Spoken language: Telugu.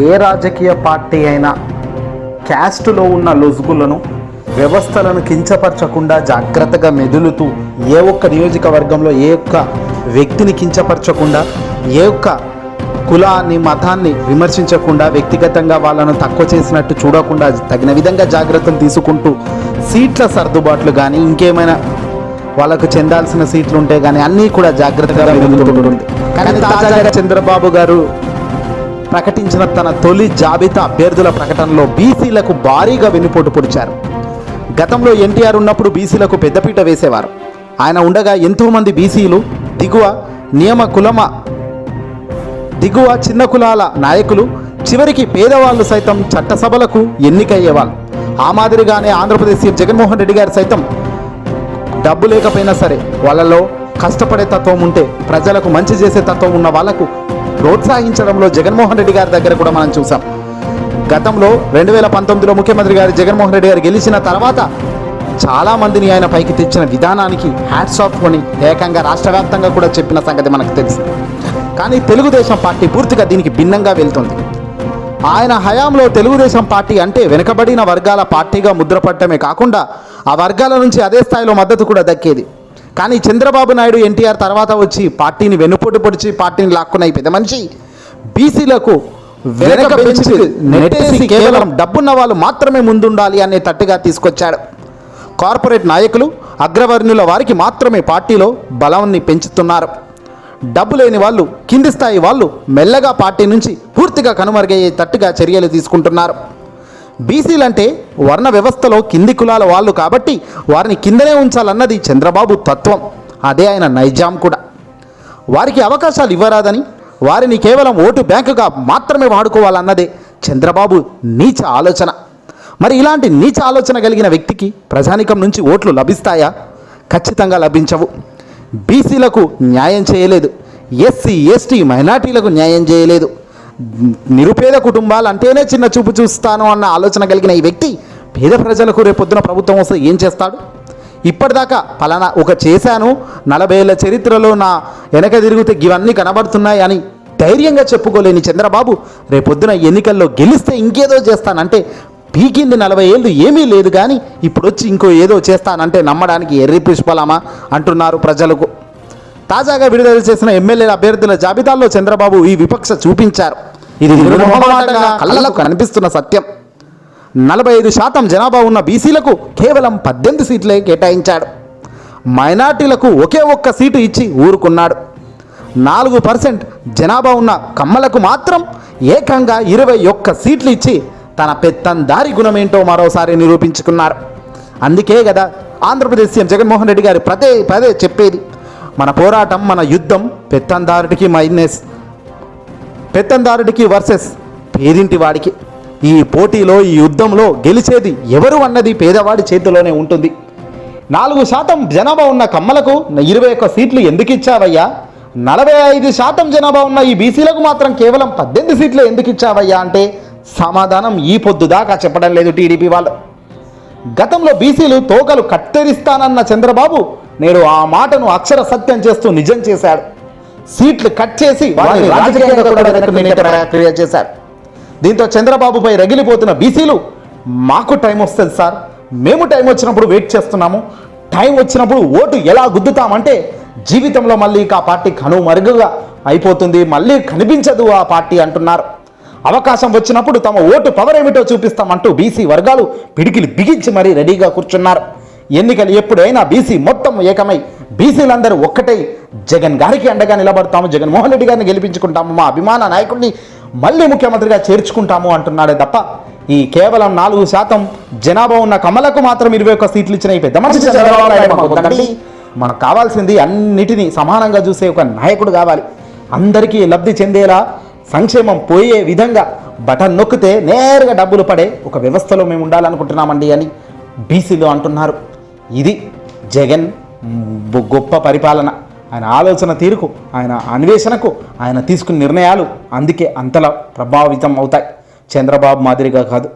ఏ రాజకీయ పార్టీ అయినా క్యాస్టులో ఉన్న లొసుగులను వ్యవస్థలను కించపరచకుండా జాగ్రత్తగా మెదులుతూ ఏ ఒక్క నియోజకవర్గంలో ఏ ఒక్క వ్యక్తిని కించపరచకుండా ఏ ఒక్క కులాన్ని మతాన్ని విమర్శించకుండా వ్యక్తిగతంగా వాళ్ళను తక్కువ చేసినట్టు చూడకుండా తగిన విధంగా జాగ్రత్తలు తీసుకుంటూ సీట్ల సర్దుబాట్లు కానీ ఇంకేమైనా వాళ్ళకు చెందాల్సిన సీట్లు ఉంటే కానీ అన్నీ కూడా జాగ్రత్తగా మెదులుతుంటుంది. కానీ తాజాగా చంద్రబాబు గారు ప్రకటించిన తన తొలి జాబితా అభ్యర్థుల ప్రకటనలో బీసీలకు భారీగా వెన్నుపోటు పొడిచారు. గతంలో ఎన్టీఆర్ ఉన్నప్పుడు బీసీలకు పెద్దపీట వేసేవారు. ఆయన ఉండగా ఎంతోమంది బీసీలు దిగువ నియమ కులమ దిగువ చిన్న కులాల నాయకులు చివరికి పేదవాళ్ళు సైతం చట్టసభలకు ఎన్నికయ్యేవాళ్ళు. ఆ మాదిరిగానే ఆంధ్రప్రదేశ్ సీఎం జగన్మోహన్ రెడ్డి గారు సైతం డబ్బు లేకపోయినా సరే వాళ్ళలో కష్టపడే తత్వం ఉంటే ప్రజలకు మంచి చేసే తత్వం ఉన్న వాళ్ళకు ప్రోత్సహించడంలో జగన్మోహన్ రెడ్డి గారి దగ్గర కూడా మనం చూసాం. గతంలో రెండు వేల పంతొమ్మిదిలో ముఖ్యమంత్రి గారు జగన్మోహన్ రెడ్డి గారు గెలిచిన తర్వాత చాలా మందిని ఆయన పైకి తెచ్చిన విధానానికి హ్యాట్స్ ఆఫ్ కొని ఏకంగా రాష్ట్ర వ్యాప్తంగా కూడా చెప్పిన సంగతి మనకు తెలుసు. కానీ తెలుగుదేశం పార్టీ పూర్తిగా దీనికి భిన్నంగా వెళ్తుంది. ఆయన హయాంలో తెలుగుదేశం పార్టీ అంటే వెనుకబడిన వర్గాల పార్టీగా ముద్రపడటమే కాకుండా ఆ వర్గాల నుంచి అదే స్థాయిలో మద్దతు కూడా దక్కేది. కానీ చంద్రబాబు నాయుడు ఎన్టీఆర్ తర్వాత వచ్చి పార్టీని వెన్నుపోటు పొడిచి పార్టీని లాక్కున్న పెద్ద మనిషి బీసీలకు వెనక నెట్టేసి కేవలం డబ్బున్న వాళ్ళు మాత్రమే ముందుండాలి అనే తట్టుగా తీసుకొచ్చాడు. కార్పొరేట్ నాయకులు అగ్రవర్ణుల వారికి మాత్రమే పార్టీలో బలాన్ని పెంచుతున్నారు. డబ్బు లేని వాళ్ళు కింది స్థాయి వాళ్ళు మెల్లగా పార్టీ నుంచి పూర్తిగా కనుమరుగయ్యే తట్టుగా చర్యలు తీసుకుంటున్నారు. బీసీలంటే వర్ణ వ్యవస్థలో కింది కులాల వాళ్ళు కాబట్టి వారిని కిందనే ఉంచాలన్నది చంద్రబాబు తత్వం. అదే ఆయన నైజాం కూడా. వారికి అవకాశాలు ఇవ్వరాదని వారిని కేవలం ఓటు బ్యాంకుగా మాత్రమే వాడుకోవాలన్నదే చంద్రబాబు నీచ ఆలోచన. మరి ఇలాంటి నీచ ఆలోచన కలిగిన వ్యక్తికి ప్రజానికం నుంచి ఓట్లు లభిస్తాయా? ఖచ్చితంగా లభించవు. బీసీలకు న్యాయం చేయలేదు. ఎస్సీ ఎస్టీ మైనార్టీలకు న్యాయం చేయలేదు. నిరుపేద కుటుంబాలు అంటేనే చిన్న చూపు చూస్తాను అన్న ఆలోచన కలిగిన ఈ వ్యక్తి పేద ప్రజలకు రేపొద్దున ప్రభుత్వం వస్తే ఏం చేస్తాడు? ఇప్పటిదాకా ఫలానా ఒక చేశాను నలభై ఏళ్ళ చరిత్రలో నా వెనక తిరిగితే ఇవన్నీ కనబడుతున్నాయి అని ధైర్యంగా చెప్పుకోలేని చంద్రబాబు రేపొద్దున ఎన్నికల్లో గెలిస్తే ఇంకేదో చేస్తానంటే పీకింది నలభై ఏళ్ళు ఏమీ లేదు కానీ ఇప్పుడు వచ్చి ఇంకో ఏదో చేస్తానంటే నమ్మడానికి ఎర్రి పుష్పలామా అంటున్నారు ప్రజలకు. తాజాగా విడుదల చేసిన ఎమ్మెల్యేల అభ్యర్థుల జాబితాల్లో చంద్రబాబు ఈ విపక్ష చూపించారు. ఇది కళ్ళకు కనిపిస్తున్న సత్యం. నలభై ఐదు శాతం జనాభా ఉన్న బీసీలకు కేవలం పద్దెనిమిది సీట్లే కేటాయించాడు. మైనార్టీలకు ఒకే ఒక్క సీటు ఇచ్చి ఊరుకున్నాడు. నాలుగు పర్సెంట్ జనాభా ఉన్న కమ్మలకు మాత్రం ఏకంగా ఇరవై ఒక్క సీట్లు ఇచ్చి తన పెత్తందారి గుణమేంటో మరోసారి నిరూపించుకున్నారు. అందుకే కదా ఆంధ్రప్రదేశ్ సీఎం జగన్మోహన్ రెడ్డి గారు పదే పదే చెప్పేది మన పోరాటం మన యుద్ధం పెత్తందారుడికి మైనస్ పెత్తందారుడికి వర్సెస్ పేదింటి వాడికి. ఈ పోటీలో ఈ యుద్ధంలో గెలిచేది ఎవరు అన్నది పేదవాడి చేతిలోనే ఉంటుంది. నాలుగు శాతం జనాభా ఉన్న కమ్మలకు ఇరవై ఒక్క సీట్లు ఎందుకు ఇచ్చావయ్యా? నలభై ఐదు శాతం జనాభా ఉన్న ఈ బీసీలకు మాత్రం కేవలం పద్దెనిమిది సీట్లు ఎందుకు ఇచ్చావయ్యా అంటే సమాధానం ఈ పొద్దు దాకా చెప్పడం లేదు టీడీపీ వాళ్ళు. గతంలో బీసీలు తోకలు కత్తెరిస్తానన్న చంద్రబాబు నేడు ఆ మాటను అక్షర సత్యం చేస్తూ నిజం చేశాడు. సీట్లు కట్ చేసి వారిని రాజకీయంగా కూడా చేశాడు. దీంతో చంద్రబాబుపై రగిలిపోతున్న బీసీలు మాకు టైం వస్తుంది సార్. మేము టైం వచ్చినప్పుడు వెయిట్ చేస్తున్నాము. టైం వచ్చినప్పుడు ఓటు ఎలా గుద్దుతామంటే జీవితంలో మళ్ళీ ఇక ఆ పార్టీ కనుమరుగుగా అయిపోతుంది. మళ్ళీ కనిపించదు ఆ పార్టీ అంటున్నారు. అవకాశం వచ్చినప్పుడు తమ ఓటు పవర్ ఏమిటో చూపిస్తామంటూ బీసీ వర్గాలు పిడికిలు బిగించి మరీ రెడీగా కూర్చున్నారు. ఎన్నికలు ఎప్పుడైనా బీసీ మొత్తం ఏకమై బీసీలందరూ ఒక్కటై జగన్ గారికి అండగా నిలబడతాము జగన్మోహన్ రెడ్డి గారిని గెలిపించుకుంటాము మా అభిమాన నాయకుడిని మళ్ళీ ముఖ్యమంత్రిగా చేర్చుకుంటాము అంటున్నాడే తప్ప ఈ కేవలం నాలుగు శాతం జనాభా ఉన్న కమలకు మాత్రం ఇరవై ఒక్క సీట్లు ఇచ్చిన ఈ పెద్ద మనిషి చంద్రబాబు నాయుడు. మనకు కావాల్సింది అన్నిటినీ సమానంగా చూసే ఒక నాయకుడు కావాలి అందరికీ లబ్ధి చెందేలా సంక్షేమం పోయే విధంగా బటన్ నొక్కితే నేరుగా డబ్బులు పడే ఒక వ్యవస్థలో మేము ఉండాలనుకుంటున్నామండి అని బీసీలో అంటున్నారు. ఇది జగన్ గొప్ప పరిపాలన. ఆయన ఆలోచన తీరుకు ఆయన అన్వేషణకు ఆయన తీసుకున్న నిర్ణయాలు అందుకే అంతలా ప్రభావితం అవుతాయి. చంద్రబాబు మాదిరిగా కాదు.